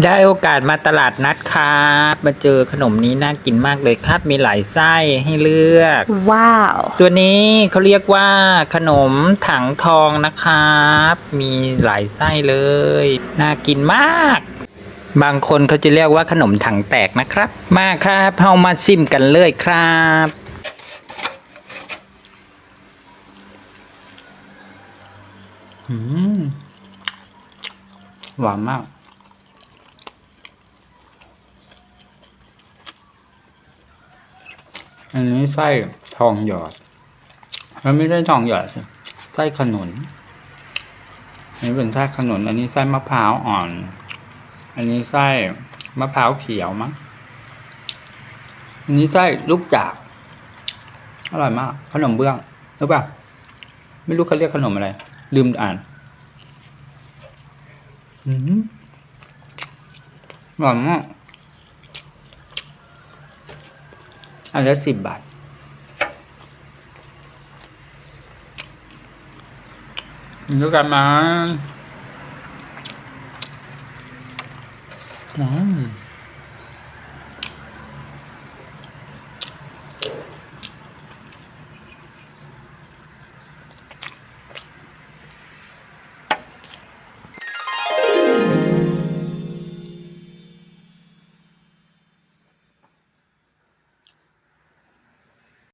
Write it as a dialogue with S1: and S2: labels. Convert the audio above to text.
S1: ได้โอกาสมาตลาดนัดครับมาเจอขนมนี้น่ากินมากเลยครับ มีหลายไส้ให้เลือก
S2: ว้าว
S1: ตัวนี้เขาเรียกว่าขนมถังทองนะครับ มีหลายไส้เลย น่ากินมาก บางคนเขาจะเรียกว่าขนมถังแตกนะครับ มาครับเฮามาซิมกันเลยครับอืมหวานมาก อันนี้ไส้ทองหยอดมันไม่ใช่ทองหยอดไส้ขนุนอันนี้เป็นไส้ขนุน อันนี้ไส้มะพร้าวอ่อน อันนี้ไส้มะพร้าวเขียวมั้ง อันนี้ไส้ลูกจาก อร่อยมาก ขนมเบื้องรู้ป่ะ ไม่รู้เขาเรียกขนมอะไร ลืมอ่าน อืมอร่อยมาก อันละสิบบาท ดูกันมาอืม